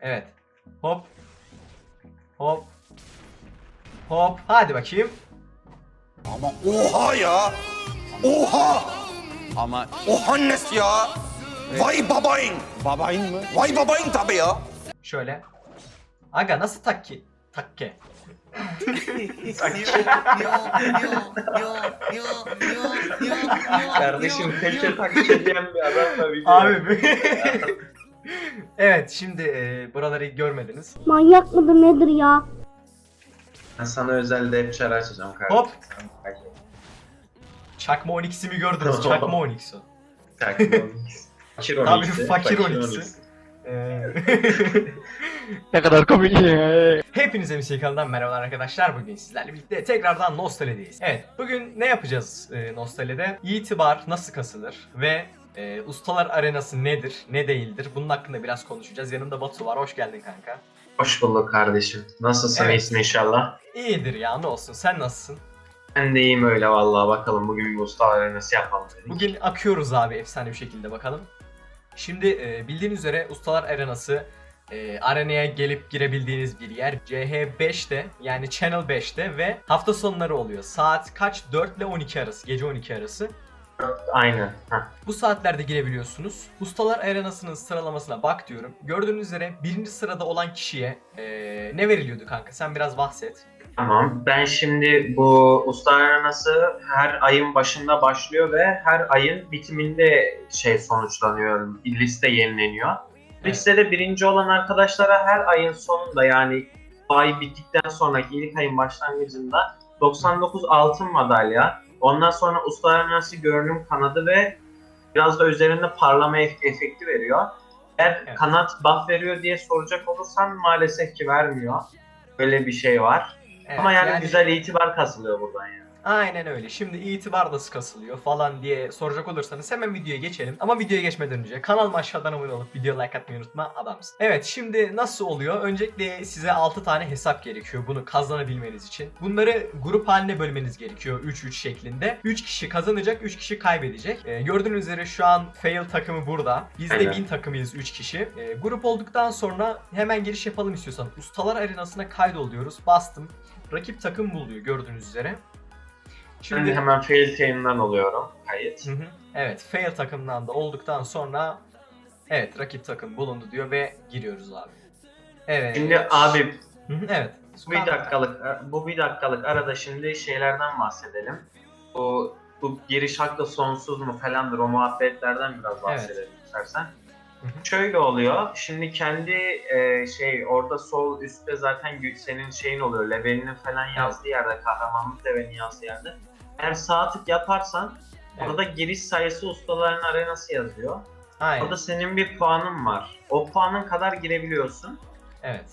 Evet. Hop. Hop. Hop. Hadi bakayım. Ama oha ya. Oha. Ama Oha nesi ya. Vay babayın. babayın mı? Vay babayın tabii ya. Şöyle. Aga nasıl takki? Takke. Kardeşim tekke taklit eden bir adamla video. Abi. evet şimdi e, buraları görmediniz. Manyak mıdır nedir ya? Ben sana özel defter açacağım kardeşim. Hop. Çakma 12'si gördünüz? Çakma 12'si. o. Fakir Tabii, Onyx'i, fakir Onyx'i. Onyx'i. Ee, Ne kadar komik ya. Hepinize kanalından merhabalar arkadaşlar. Bugün sizlerle birlikte tekrardan Nostalji'deyiz. Evet, bugün ne yapacağız e, Nostalji'de? İtibar nasıl kasılır ve e, ustalar arenası nedir, ne değildir? Bunun hakkında biraz konuşacağız. Yanımda Batu var. Hoş geldin kanka. Hoş bulduk kardeşim. Nasılsın Evet. iyisin inşallah? İyidir ya ne olsun. Sen nasılsın? Ben de iyiyim öyle vallahi bakalım bugün bir usta arenası yapalım dedik. Bugün akıyoruz abi efsane bir şekilde bakalım. Şimdi e, bildiğiniz üzere Ustalar Arenası e, arenaya gelip girebildiğiniz bir yer. CH5'te yani Channel 5'te ve hafta sonları oluyor. Saat kaç? 4 ile 12 arası. Gece 12 arası. Heh. Bu saatlerde girebiliyorsunuz. Ustalar Arenası'nın sıralamasına bak diyorum. Gördüğünüz üzere birinci sırada olan kişiye e, ne veriliyordu kanka? Sen biraz bahset. Tamam. Ben şimdi bu usta arenası her ayın başında başlıyor ve her ayın bitiminde şey sonuçlanıyor. Liste yenileniyor. Evet. Listede birinci olan arkadaşlara her ayın sonunda yani ay bittikten sonraki ilk ayın başlangıcında 99 altın madalya, ondan sonra uluslararası görünüm kanadı ve biraz da üzerinde parlama ef- efekti veriyor. Eğer Evet. kanat buff veriyor diye soracak olursan maalesef ki vermiyor. Böyle bir şey var. Evet, Ama yani, güzel itibar kasılıyor buradan yani. Aynen öyle. Şimdi itibar nasıl kasılıyor falan diye soracak olursanız hemen videoya geçelim. Ama videoya geçmeden önce kanalıma aşağıdan abone olup video like atmayı unutma adamsın. Evet şimdi nasıl oluyor? Öncelikle size 6 tane hesap gerekiyor bunu kazanabilmeniz için. Bunları grup haline bölmeniz gerekiyor 3-3 şeklinde. 3 kişi kazanacak, 3 kişi kaybedecek. Ee, gördüğünüz üzere şu an fail takımı burada. Biz de win takımıyız 3 kişi. Ee, grup olduktan sonra hemen giriş yapalım istiyorsan. Ustalar arenasına kaydol diyoruz. Bastım. Rakip takım buluyor gördüğünüz üzere. Ben de hemen fail team'den oluyorum kayıt. Hı hı. Evet, fail takımdan da olduktan sonra evet rakip takım bulundu diyor ve giriyoruz abi. Evet. Şimdi abi Hı hı, evet. bu bir dakikalık bu bir dakikalık arada şimdi şeylerden bahsedelim. Bu bu giriş hakkı sonsuz mu falandır o muhabbetlerden biraz bahsedelim istersen. Şöyle oluyor. Şimdi kendi e, şey orada sol üstte zaten gü- senin şeyin oluyor. Levelinin falan yazdığı yerde kahramanlık levelinin yazdığı yerde. Eğer sağ tık yaparsan Evet. orada giriş sayısı ustaların arenası yazıyor. Aynen. Orada senin bir puanın var. O puanın kadar girebiliyorsun. Evet.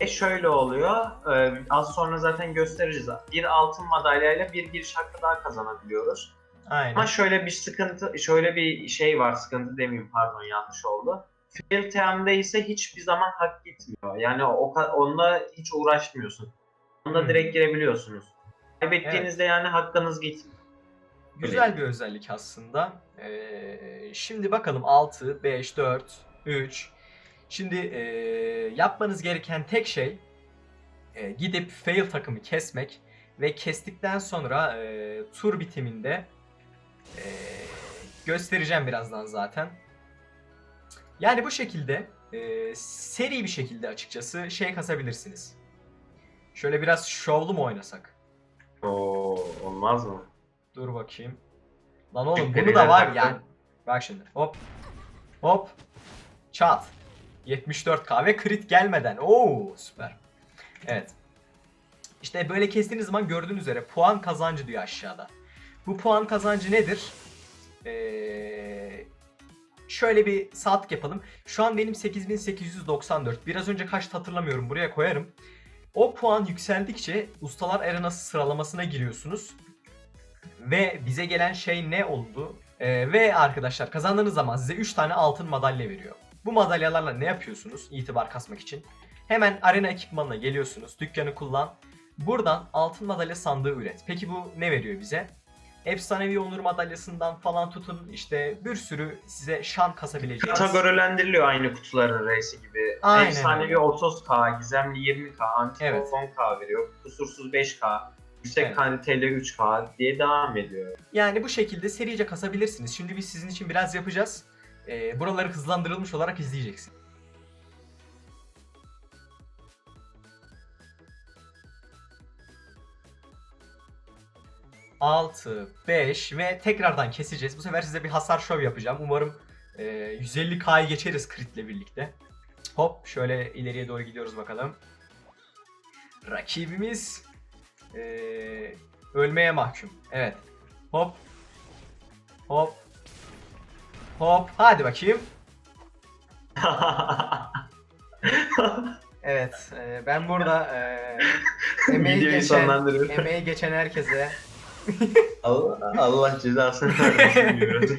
E şöyle oluyor. e, az sonra zaten göstereceğiz. Bir altın madalyayla bir giriş hakkı daha kazanabiliyoruz. Aynen. Ama şöyle bir sıkıntı, şöyle bir şey var. Sıkıntı demeyeyim pardon yanlış oldu. Fail TM'de ise hiçbir zaman hak gitmiyor. Yani o onunla hiç uğraşmıyorsun. Onda Hmm. direkt girebiliyorsunuz. Kaybettiğinizde yani hakkınız gitmiyor. Güzel bir özellik aslında. Ee, şimdi bakalım 6, 5, 4, 3. Şimdi ee, yapmanız gereken tek şey ee, gidip fail takımı kesmek ve kestikten sonra ee, tur bitiminde ee, göstereceğim birazdan zaten. Yani bu şekilde ee, seri bir şekilde açıkçası şey kasabilirsiniz. Şöyle biraz şovlu mu oynasak? Oo, olmaz mı? Dur bakayım. Lan oğlum bunu da var yani. Bak şimdi. Hop. Hop. Çat. 74k ve crit gelmeden. Oo süper. Evet. İşte böyle kestiğiniz zaman gördüğünüz üzere puan kazancı diyor aşağıda. Bu puan kazancı nedir? Ee, şöyle bir saatlik yapalım. Şu an benim 8894. Biraz önce kaçtı hatırlamıyorum. Buraya koyarım. O puan yükseldikçe ustalar arenası sıralamasına giriyorsunuz. Ve bize gelen şey ne oldu? Ee, ve arkadaşlar kazandığınız zaman size 3 tane altın madalya veriyor. Bu madalyalarla ne yapıyorsunuz itibar kasmak için? Hemen arena ekipmanına geliyorsunuz. Dükkanı kullan. Buradan altın madalya sandığı üret. Peki bu ne veriyor bize? Efsanevi onur madalyasından falan tutun işte bir sürü size şan kasabileceğiniz. Kategorilendiriliyor aynı kutuların reisi gibi. Aynen Efsanevi öyle. 30k, gizemli 20k, antik Evet. 10k veriyor. Kusursuz 5k, yüksek Evet. kaliteli 3k diye devam ediyor. Yani bu şekilde serice kasabilirsiniz. Şimdi biz sizin için biraz yapacağız. Ee, buraları hızlandırılmış olarak izleyeceksiniz. Altı, 5 ve tekrardan keseceğiz. Bu sefer size bir hasar şov yapacağım. Umarım e, 150k'yı geçeriz kritle birlikte. Hop şöyle ileriye doğru gidiyoruz bakalım. Rakibimiz e, ölmeye mahkum. Evet. Hop. Hop. Hop. Hadi bakayım. Evet. e, ben burada e, emeği, geçen, emeği geçen herkese Allah, Allah cezasını vermesin diyorum.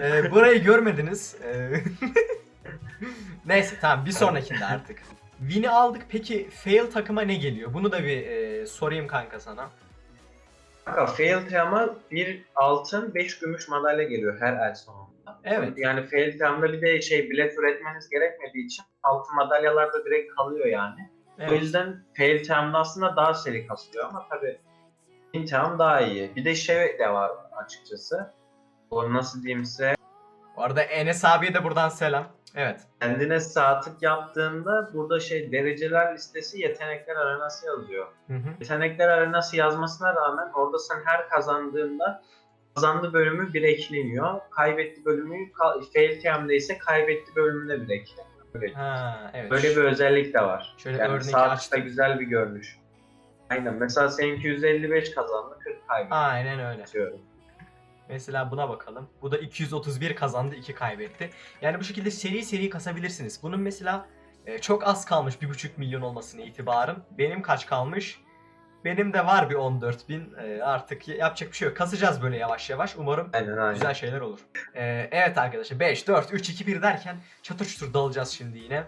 e, burayı görmediniz. E, Neyse tamam bir sonrakinde artık. Win'i aldık. Peki fail takıma ne geliyor? Bunu da bir e, sorayım kanka sana. Kanka fail tema bir altın 5 gümüş madalya geliyor her el sonunda. Evet. Yani fail temada bir de şey bilet üretmeniz gerekmediği için altın madalyalar da direkt kalıyor yani. O Evet. yüzden fail temada aslında daha seri kasılıyor ama tabi Intam daha iyi. Bir de şey de var açıkçası. O nasıl diyeyim size Bu arada Enes abiye de buradan selam. Evet. kendine saatlik yaptığında burada şey dereceler listesi yetenekler arenası yazıyor. Hı hı. Yetenekler arenası yazmasına rağmen orada sen her kazandığında kazandığı bölümü bir ekleniyor. Kaybetti bölümü ka- fail time'de ise kaybetti bölümüne bir ekleniyor. Böyle, Ha, evet. böyle bir özellik de var. Şöyle yani örnek saatlikte açtım. güzel bir görünüş. Aynen. Mesela seninki 155 kazandı, 40 kaybetti. Aynen öyle. diyorum. Mesela buna bakalım. Bu da 231 kazandı, 2 kaybetti. Yani bu şekilde seri seri kasabilirsiniz. Bunun mesela e, çok az kalmış 1.5 milyon olmasına itibarın. Benim kaç kalmış? Benim de var bir 14 bin. E, artık yapacak bir şey yok. Kasacağız böyle yavaş yavaş. Umarım Aynen aynen. güzel şeyler olur. E, evet arkadaşlar 5, 4, 3, 2, 1 derken çatır çutur dalacağız şimdi yine.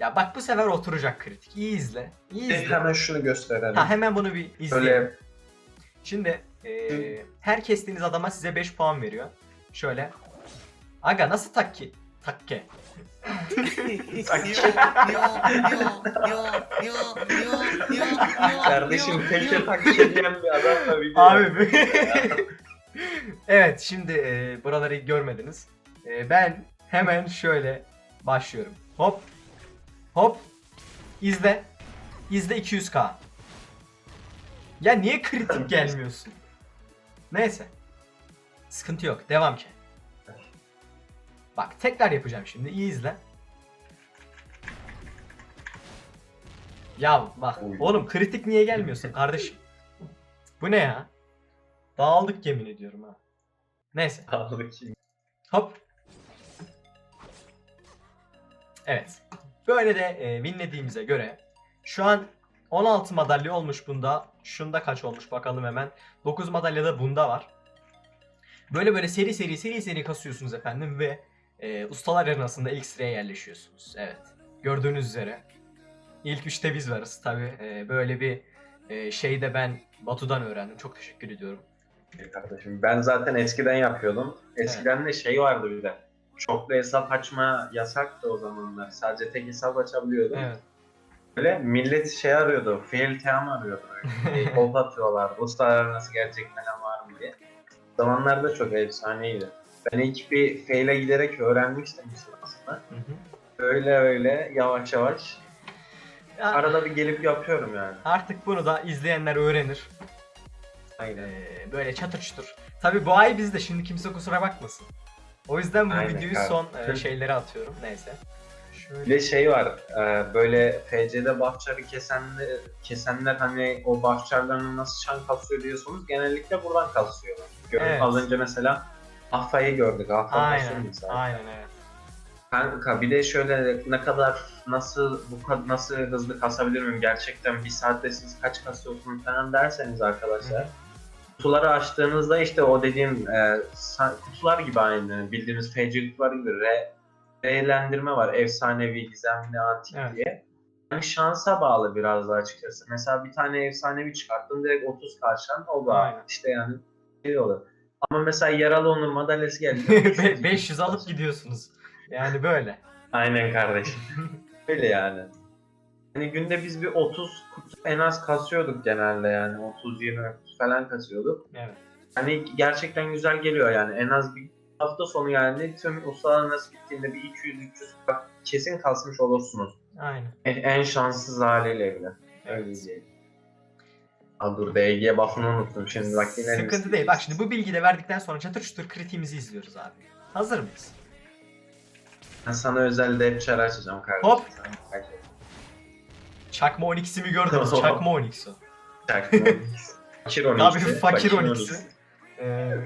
Ya bak bu sefer oturacak kritik. İyi izle. İyi izle. Hemen şunu gösterelim. Ha hemen bunu bir izleyelim. Böyle Şimdi eee, her kestiğiniz adama size 5 puan veriyor. Şöyle. Aga nasıl takki? Takke. kardeşim tekke taklit edilen bir adamla video. Abi. evet şimdi eee, buraları görmediniz. Eee, ben hemen şöyle başlıyorum. Hop. Hop. İzle. İzle 200k. Ya niye kritik gelmiyorsun? Neyse. Sıkıntı yok. Devam ki. Bak tekrar yapacağım şimdi. İyi izle. Ya bak oğlum kritik niye gelmiyorsun kardeşim? Bu ne ya? Dağıldık yemin ediyorum ha. Neyse. Şimdi. Hop. Evet. Böyle de e, winlediğimize göre şu an 16 madalya olmuş bunda. Şunda kaç olmuş bakalım hemen. 9 madalya da bunda var. Böyle böyle seri seri seri seri kasıyorsunuz efendim ve e, ustalar arenasında ilk sıraya yerleşiyorsunuz. Evet. Gördüğünüz üzere. İlk üçte biz varız. Tabi böyle bir e, şey de ben Batu'dan öğrendim. Çok teşekkür ediyorum. Kardeşim ben zaten eskiden yapıyordum. Eskiden de şey vardı bir de. Çoklu hesap açma yasaktı o zamanlar. Sadece tek hesap açabiliyordum. Evet. Böyle millet şey arıyordu. Fail team arıyordu. Böyle. Kol atıyorlar. Uluslar nasıl gerçekten var mı diye. O zamanlarda çok efsaneydi. Ben ilk bir fail'e giderek öğrenmiştim aslında. Hı hı. Öyle öyle yavaş yavaş. Ya, Arada bir gelip yapıyorum yani. Artık bunu da izleyenler öğrenir. Aynen. Ee, böyle çatır çutur. Tabi bu ay bizde şimdi kimse kusura bakmasın. O yüzden bu Aynen, videoyu evet. son e, şeylere atıyorum. Neyse. Bir Şöyle. de şey var, e, böyle FC'de bahçarı kesenler, kesenler hani o bahçarlarını nasıl şan kasıyor diyorsunuz genellikle buradan kasıyorlar. Görün Evet. az önce mesela Afa'yı gördük. Afa kasıyor Aynen. mesela. Aynen evet. Kanka bir de şöyle ne kadar nasıl bu kadar nasıl hızlı kasabilir miyim gerçekten bir saatte siz kaç kasıyorsunuz falan derseniz arkadaşlar. Hı. Kutuları açtığınızda işte o dediğim e, kutular gibi aynı bildiğimiz FC kutular gibi re, R'lendirme var efsanevi, gizemli, antik Evet. diye. Yani şansa bağlı biraz da açıkçası. Mesela bir tane efsanevi çıkarttın direkt 30 karşılan o da Aynen. işte yani şey olur. Ama mesela yaralı onur madalyası geldi. Be- 500 alıp gidiyorsunuz. Yani böyle. Aynen kardeşim. Öyle yani. Hani günde biz bir 30 kutu en az kasıyorduk genelde yani 30-20 kutu falan kasıyorduk. Evet. Hani gerçekten güzel geliyor yani en az bir hafta sonu yani tüm ustalar nasıl bittiğinde bir 200-300 bak kesin kasmış olursunuz. Aynen. En, en şanssız haliyle bile. Öyle diyeyim. Aa dur DG buff'ını unuttum şimdi bak yine Sıkıntı değil. Bak şimdi bu bilgiyi de verdikten sonra çatır çutur kritiğimizi izliyoruz abi. Hazır mıyız? Ben sana özel defter açacağım kardeşim. Hop. Sen Çakma 12'si mi gördünüz? Çakma 12'si o. Çakma. Fakir 12. Tabii fakir 12'si. Ee,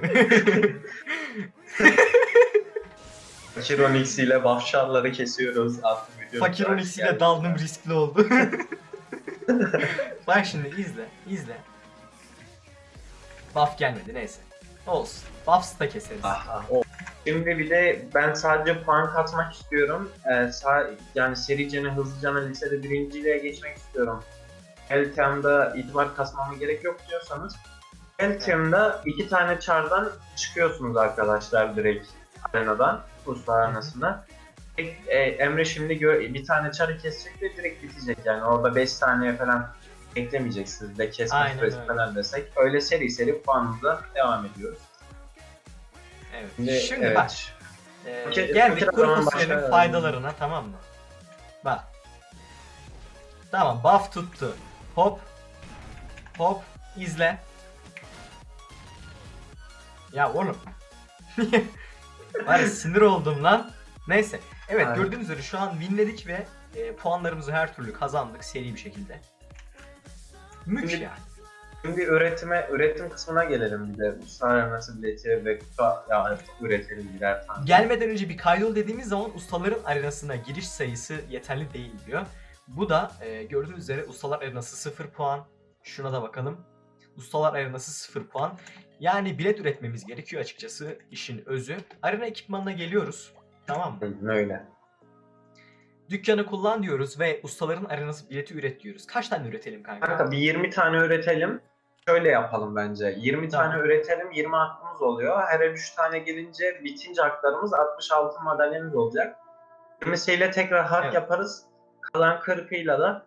Fakir 12 ile bafşarları kesiyoruz. Attım videomu. fakir 12'siyle daldım riskli oldu. Bak şimdi izle, izle. Buff gelmedi neyse. Olsun. Buff'sı da keseriz. Aha, o. Şimdi bir de ben sadece puan katmak istiyorum. Ee, sağ, yani sericene hızlıcana lisede birinciliğe geçmek istiyorum. Eltem'de itibar kasmama gerek yok diyorsanız Eltem'de iki tane çardan çıkıyorsunuz arkadaşlar direkt arenadan, usta arenasına. E, Emre şimdi bir tane çarı kesecek ve direkt bitecek yani orada 5 saniye falan beklemeyeceksiniz de kesme Aynen süresi öyle. falan desek. Öyle seri seri puanımıza devam ediyoruz. Evet. Şimdi evet. bak. Ee, Fakir- geldik fakir kuru fasulyenin başka- faydalarına tamam mı? Bak. Tamam buff tuttu. Hop. Hop. izle. Ya oğlum. Var ya sinir oldum lan. Neyse. Evet Aynen. gördüğünüz üzere şu an winledik ve e, puanlarımızı her türlü kazandık seri bir şekilde. Mük Şimdi- yani. Şimdi üretime, üretim kısmına gelelim bir de. Usta nasıl bileti ve kupa ya üretelim birer tane. Gelmeden önce bir kaydol dediğimiz zaman ustaların arenasına giriş sayısı yeterli değil diyor. Bu da e, gördüğünüz üzere ustalar arenası 0 puan. Şuna da bakalım. Ustalar arenası 0 puan. Yani bilet üretmemiz gerekiyor açıkçası işin özü. Arena ekipmanına geliyoruz. Tamam mı? Öyle. Dükkanı kullan diyoruz ve ustaların arenası bileti üret diyoruz. Kaç tane üretelim kanka? Kanka bir 20 tane üretelim. Şöyle yapalım bence. 20 Tamam. tane üretelim, 20 hakkımız oluyor. Her 3 tane gelince bitince haklarımız 66 madalyamız olacak. 20'siyle tekrar hak Evet. yaparız. Kalan 40'ıyla da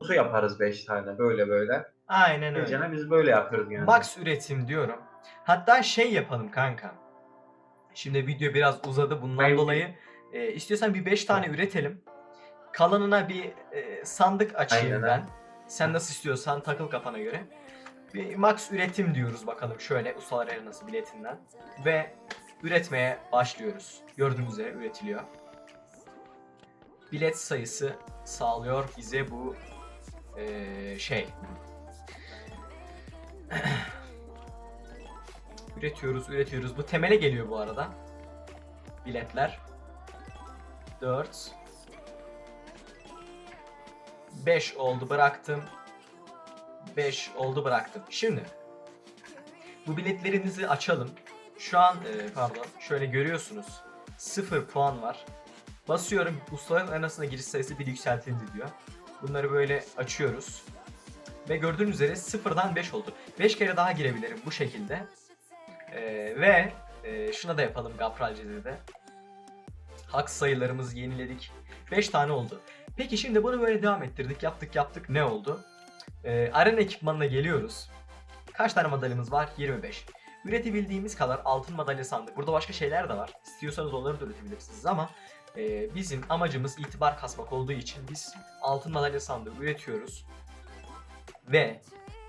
kutu yaparız 5 tane böyle böyle. Aynen öyle. Gecene biz böyle yapıyoruz yani. Max üretim diyorum. Hatta şey yapalım kanka. Şimdi video biraz uzadı bundan Ben- dolayı. E, istiyorsan bir 5 tane üretelim. Kalanına bir e, sandık açayım Aynen, ben. Sen nasıl istiyorsan takıl kafana göre. Bir max üretim diyoruz bakalım şöyle ustalar arenası biletinden. Ve üretmeye başlıyoruz. Gördüğünüz üzere üretiliyor. Bilet sayısı sağlıyor bize bu e, şey. Üretiyoruz, üretiyoruz. Bu temele geliyor bu arada. Biletler. 4 5 oldu bıraktım. 5 oldu bıraktım. Şimdi bu biletlerimizi açalım. Şu an e, pardon şöyle görüyorsunuz. 0 puan var. Basıyorum ustaların arasında giriş sayısı bir yükseltildi diyor. Bunları böyle açıyoruz. Ve gördüğünüz üzere 0'dan 5 oldu. 5 kere daha girebilirim bu şekilde. Ee, ve e, şuna da yapalım Gapral Ceze'de. Hak sayılarımızı yeniledik. 5 tane oldu. Peki şimdi bunu böyle devam ettirdik. Yaptık yaptık. Ne oldu? Ee, arena ekipmanına geliyoruz. Kaç tane madalyamız var? 25. Üretebildiğimiz kadar altın madalya sandık. Burada başka şeyler de var. İstiyorsanız onları da üretebilirsiniz ama e, bizim amacımız itibar kasmak olduğu için biz altın madalya sandığı üretiyoruz. Ve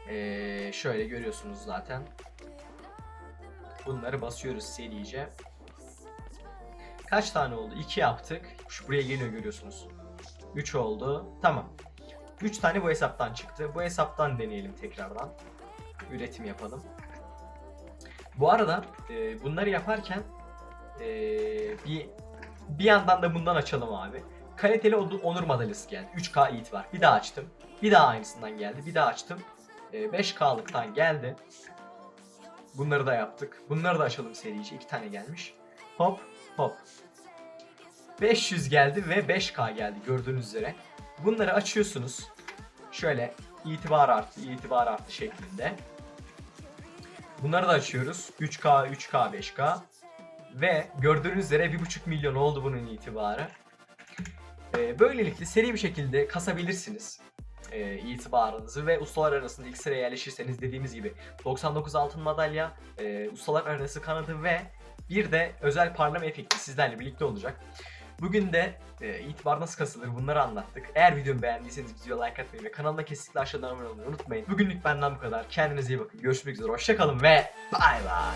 e, şöyle görüyorsunuz zaten. Bunları basıyoruz serice. Kaç tane oldu? 2 yaptık. Şu buraya geliyor görüyorsunuz. 3 oldu. Tamam. 3 tane bu hesaptan çıktı. Bu hesaptan deneyelim tekrardan. Üretim yapalım. Bu arada e, bunları yaparken e, bir bir yandan da bundan açalım abi. Kaliteli onur madalyası geldi. 3K itibar. Bir daha açtım. Bir daha aynısından geldi. Bir daha açtım. E, 5K'lıktan geldi. Bunları da yaptık. Bunları da açalım serice. İki tane gelmiş. Hop hop. 500 geldi ve 5K geldi gördüğünüz üzere. Bunları açıyorsunuz. Şöyle itibar arttı, itibar arttı şeklinde. Bunları da açıyoruz. 3K, 3K, 5K. Ve gördüğünüz üzere 1.5 milyon oldu bunun itibarı. Ee, böylelikle seri bir şekilde kasabilirsiniz e, itibarınızı ve ustalar arasında ilk sıraya yerleşirseniz dediğimiz gibi 99 altın madalya, e, ustalar arası kanadı ve bir de özel parlama efekti sizlerle birlikte olacak. Bugün de e, itibar nasıl kasılır bunları anlattık. Eğer videomu beğendiyseniz videoya like atmayı ve kanalıma kesinlikle aşağıdan abone olmayı unutmayın. Bugünlük benden bu kadar. Kendinize iyi bakın. Görüşmek üzere. Hoşçakalın ve bay bay.